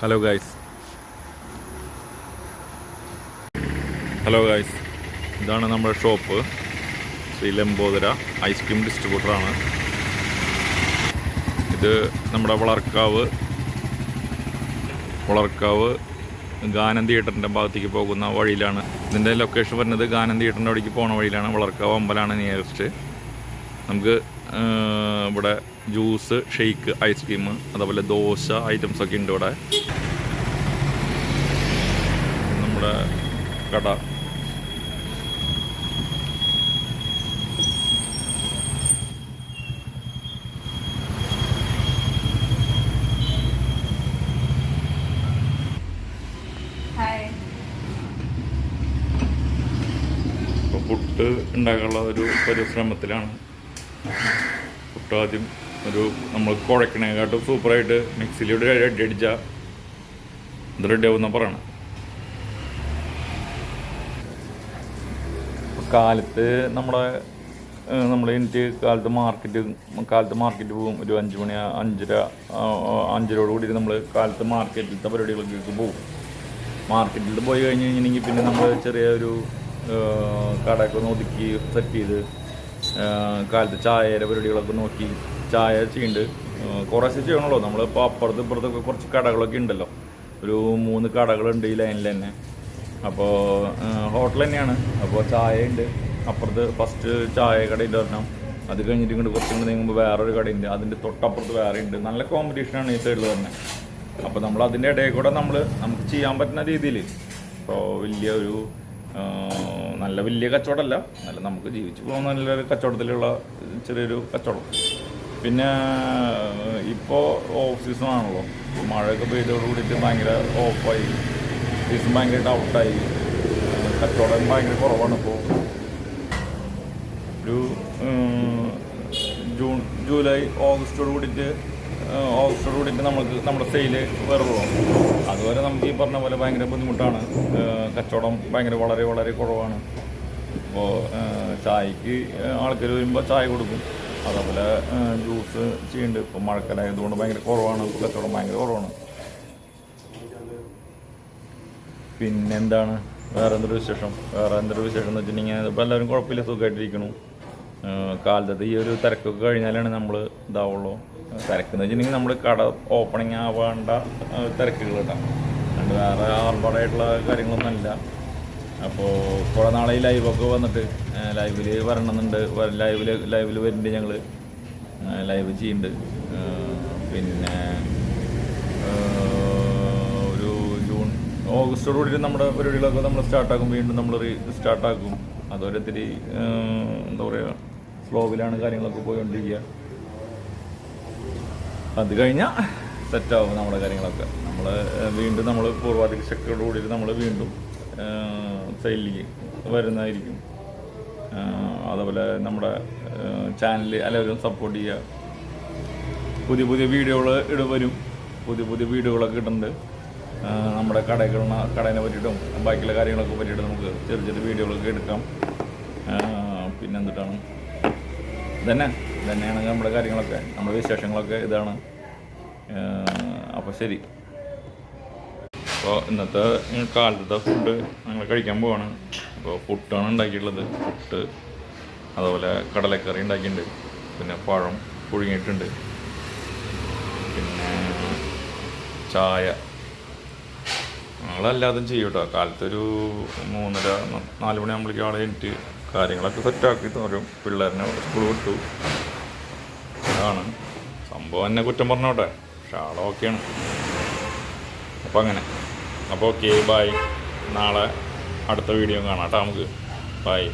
Hello guys hello guys ഇതാണ് നമ്മുടെ shop. Shri Lambodara ice cream ഡിസ്ട്രിബ്യൂട്ടറാണ്. ഇത് നമ്മുടെ വളർക്കാവ്. വളർക്കാവ് ഗാനം തിയേറ്ററിന്റെ ഭാഗത്തേക്ക് പോകുന്ന വഴിയിലാണ്. ഇതിന്റെ ലൊക്കേഷൻ വരുന്നത് ഗാനം തിയേറ്ററിന്റെ അവിടേക്ക് പോകുന്ന വഴിയിലാണ്. വളർക്കാവ് അമ്പലമാണ് നിയറസ്റ്റ് നമുക്ക് ഇവിടെ ജ്യൂസ് ഷെയ്ക്ക് ഐസ്ക്രീം അതേപോലെ ദോശ ഐറ്റംസ് ഒക്കെ ഉണ്ട് ഇവിടെ. നമ്മുടെ കട. പുട്ട് ഉണ്ടാക്കാനുള്ള ഒരു പരിശ്രമത്തിലാണ്. പുട്ട് ആദ്യം ഒരു നമ്മൾ കുഴക്കണേക്കാട്ടും സൂപ്പറായിട്ട് മിക്സിയിലൂടെ അടി അടിച്ച ഇത് റെഡി ആവുന്ന പറയണം. കാലത്ത് നമ്മുടെ നമ്മൾ എനിക്ക് കാലത്ത് മാർക്കറ്റ് കാലത്ത് മാർക്കറ്റ് പോകും ഒരു അഞ്ച് മണി അഞ്ചര അഞ്ചരയോട് കൂടി നമ്മൾ കാലത്ത് മാർക്കറ്റിലത്തെ പരിപാടികൾക്ക് പോകും മാർക്കറ്റിൽ പോയി കഴിഞ്ഞ് കഴിഞ്ഞിട്ടുണ്ടെങ്കിൽ പിന്നെ നമ്മൾ ചെറിയ ഒരു കടയൊക്കെ ഒന്ന് ഒതുക്കി സെറ്റ് ചെയ്ത് കാലത്ത് ചായയുടെ പരിപാടികളൊക്കെ നോക്കി ചായ ചെയ്യുന്നുണ്ട്. കുറേശ്ശെ ചെയ്യണമല്ലോ നമ്മളിപ്പോൾ അപ്പുറത്ത് ഇപ്പുറത്തൊക്കെ കുറച്ച് കടകളൊക്കെ ഉണ്ടല്ലോ. ഒരു മൂന്ന് കടകളുണ്ട് ഈ ലൈനിൽ തന്നെ. അപ്പോൾ ഹോട്ടൽ തന്നെയാണ്. അപ്പോൾ ചായ ഉണ്ട് അപ്പുറത്ത് ഫസ്റ്റ് ചായ കടയിൽ വരണം അത് കഴിഞ്ഞിട്ട് ഇങ്ങോട്ട് കുറച്ചും കൂടി നീങ്ങുമ്പോൾ വേറൊരു കടയുണ്ട്. അതിന്റെ തൊട്ടപ്പുറത്ത് വേറെ ഉണ്ട്. നല്ല കോമ്പറ്റീഷനാണ് ഈ സൈഡിൽ തന്നെ. അപ്പോൾ നമ്മൾ അതിന്റെ ഇടയിൽ കൂടെ നമ്മൾ നമുക്ക് ചെയ്യാൻ പറ്റുന്ന രീതിയിൽ ഇപ്പോൾ വലിയ ഒരു നല്ല വലിയ കച്ചവടമല്ല. നല്ല നമുക്ക് ജീവിച്ചു പോകുന്ന നല്ലൊരു കച്ചവടത്തിലുള്ള ചെറിയൊരു കച്ചവടം. പിന്നെ ഇപ്പോൾ ഓഫ് സീസൺ ആണല്ലോ. മഴയൊക്കെ പെയ്തോട് കൂടിയിട്ട് ഭയങ്കര ഓഫായി സീസൺ ഭയങ്കരമായിട്ട് ഔട്ടായി കച്ചവടം ഭയങ്കര കുറവാണ് ഇപ്പോൾ ഒരു ജൂൺ ജൂലൈ ഓഗസ്റ്റോട് കൂടിയിട്ട് ഏഹ്, റോഡിന്റെ നമുക്ക് നമ്മുടെ സെയിൽ പോകും അതുവരെ നമുക്ക് ഈ പറഞ്ഞ പോലെ ഭയങ്കര ബുദ്ധിമുട്ടാണ്. കച്ചവടം ഭയങ്കര വളരെ വളരെ കുറവാണ്. അപ്പോൾ ചായക്ക് ആൾക്കാർ വരുമ്പോൾ ചായ കൊടുക്കും. അതേപോലെ ജ്യൂസ് ചെയ്യുന്നുണ്ട്. ഇപ്പോൾ മഴക്കാലായതുകൊണ്ട് ഭയങ്കര കുറവാണ്. കച്ചവടം ഭയങ്കര കുറവാണ്. പിന്നെന്താണ്? വേറെ എന്തൊരു വിശേഷം? വേറെ എന്തൊരു വിശേഷം എന്ന് വെച്ചിട്ടുണ്ടെങ്കിൽ ഇപ്പോൾ എല്ലാവരും കുഴപ്പമില്ല. സുഖമായിട്ടിരിക്കണു ഏഹ് കാലത്തത്തെ ഈ ഒരു തിരക്കൊക്കെ കഴിഞ്ഞാലാണ് നമ്മൾ ഇതാവുള്ളൂ. തിരക്കെന്ന് വെച്ചിട്ടുണ്ടെങ്കിൽ നമ്മൾ കട ഓപ്പണിങ് ആവേണ്ട തിരക്കുകൾ കേട്ടോ. അല്ലാണ്ട് വേറെ കാര്യങ്ങളൊന്നും അല്ല. അപ്പോൾ കുറേ നാളെ ഈ ലൈവൊക്കെ വന്നിട്ട് ലൈവിൽ വരണമെന്നുണ്ട്. ലൈവിൽ ലൈവിൽ വരുന്നുണ്ട് ഞങ്ങൾ ലൈവ് ചെയ്യുന്നുണ്ട്. പിന്നെ ഒരു ജൂൺ ഓഗസ്റ്റോട് കൂടി നമ്മുടെ പരിപാടികളൊക്കെ നമ്മൾ സ്റ്റാർട്ടാക്കും വീണ്ടും നമ്മൾ റീ സ്റ്റാർട്ടാക്കും അതൊരു ഇത്തിരി എന്താ പറയുക സ്ലോവിലാണ് കാര്യങ്ങളൊക്കെ പോയിക്കൊണ്ടിരിക്കുക. അത് കഴിഞ്ഞാൽ സെറ്റാവും നമ്മുടെ കാര്യങ്ങളൊക്കെ. നമ്മൾ വീണ്ടും നമ്മൾ പൂർവാധിക ശക്തിയോട് കൂടി നമ്മൾ വീണ്ടും സെയിലിലേക്ക് വരുന്നതായിരിക്കും. അതുപോലെ നമ്മുടെ ചാനൽ എല്ലാവരും സപ്പോർട്ട് ചെയ്യുക. പുതിയ പുതിയ വീഡിയോകൾ ഇട വരും. പുതിയ പുതിയ വീഡിയോകളൊക്കെ ഇടുന്നുണ്ട് നമ്മുടെ കടകളിൽ കടേനെ പറ്റിയിട്ടും ബാക്കിയുള്ള കാര്യങ്ങളൊക്കെ പറ്റിയിട്ട് നമുക്ക് ചെറിയ ചെറിയ വീഡിയോകളൊക്കെ എടുക്കാം. പിന്നെ പിന്നെന്തിട്ടാണ് ഇതന്നെ. ഇതന്നെയാണ് നമ്മുടെ കാര്യങ്ങളൊക്കെ നമ്മുടെ വിശേഷങ്ങളൊക്കെ ഇതാണ്. അപ്പോൾ ശരി. അപ്പോൾ ഇന്നത്തെ കാലത്തെ ഫുഡ് ഞങ്ങൾ കഴിക്കാൻ പോവാണ്. അപ്പോൾ പുട്ടാണ് ഉണ്ടാക്കിയിട്ടുള്ളത്. പുട്ട് അതുപോലെ കടലക്കറി ഉണ്ടാക്കിയിട്ടുണ്ട്. പിന്നെ പഴം പുഴുങ്ങിയിട്ടുണ്ട്. പിന്നെ ചായ. ഞങ്ങളെല്ലാതും ചെയ്യും കേട്ടോ കാലത്തൊരു മൂന്നര നാല് മണിയാകുമ്പോഴേക്കും ആളെ എനിക്ക് കാര്യങ്ങളൊക്കെ സെറ്റാക്കി തരും പിള്ളേരിനെ സ്കൂൾ വിട്ടു. അതാണ് സംഭവം എന്നെ കുറ്റം പറഞ്ഞോട്ടെ. പക്ഷെ ആളോക്കെയാണ് അപ്പോൾ അങ്ങനെ. അപ്പോൾ ഓക്കെ ബായ് നാളെ അടുത്ത വീഡിയോ കാണാം കേട്ടോ നമുക്ക്. ബായ്